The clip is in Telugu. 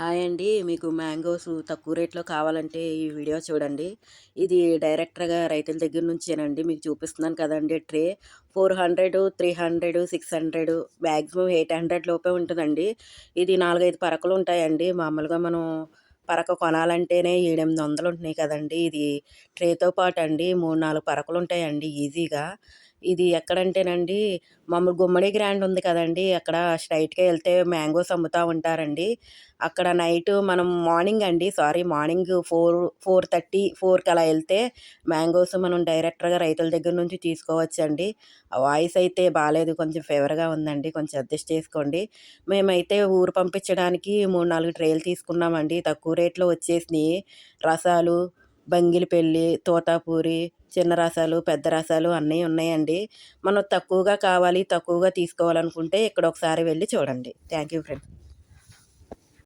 హాయ్ అండి. మీకు మ్యాంగోస్ తక్కువ రేట్లో కావాలంటే ఈ వీడియో చూడండి. ఇది డైరెక్ట్గా రైతుల దగ్గర నుంచేనండి. మీకు చూపిస్తున్నాను కదండి tray. Four hundred three hundred six hundred maximum eight hundred లోపే ఉంటుందండి. ఇది నాలుగైదు పరకలు ఉంటాయండి. మామూలుగా మనం పరక కొనాలంటేనే ఏడెనిమిది వందలు ఉంటున్నాయి కదండి. ఇది ట్రేతో పాటు అండి. మూడు నాలుగు పరకలు ఉంటాయండి ఈజీగా. ఇది ఎక్కడంటేనండి మామూలు గుమ్మడి గ్రాండ్ ఉంది కదండి అక్కడ స్ట్రైట్గా వెళ్తే మ్యాంగోస్ అమ్ముతూ ఉంటారండి. అక్కడ నైట్ మనం మార్నింగ్ అండి sorry morning four four thirty ఫోర్కి అలా వెళ్తే మ్యాంగోస్ మనం డైరెక్ట్గా రైతుల దగ్గర నుంచి తీసుకోవచ్చండి. వాయిస్ అయితే బాగాలేదు కొంచెం ఫేవర్గా ఉందండి కొంచెం అడ్జస్ట్ చేసుకోండి. మేమైతే ఊరు పంపించడానికి మూడు నాలుగు ట్రేలు తీసుకున్నామండి తక్కువ రేట్లో వచ్చేసినాయి రసాలు బంగిలిపల్లి తోతాపూరి చిన్న రసాలు పెద్ద రసాలు అన్నీ ఉన్నాయండి. మనం తక్కువగా కావాలి తక్కువగా తీసుకోవాలనుకుంటే ఇక్కడ ఒకసారి వెళ్ళి చూడండి. Thank you friend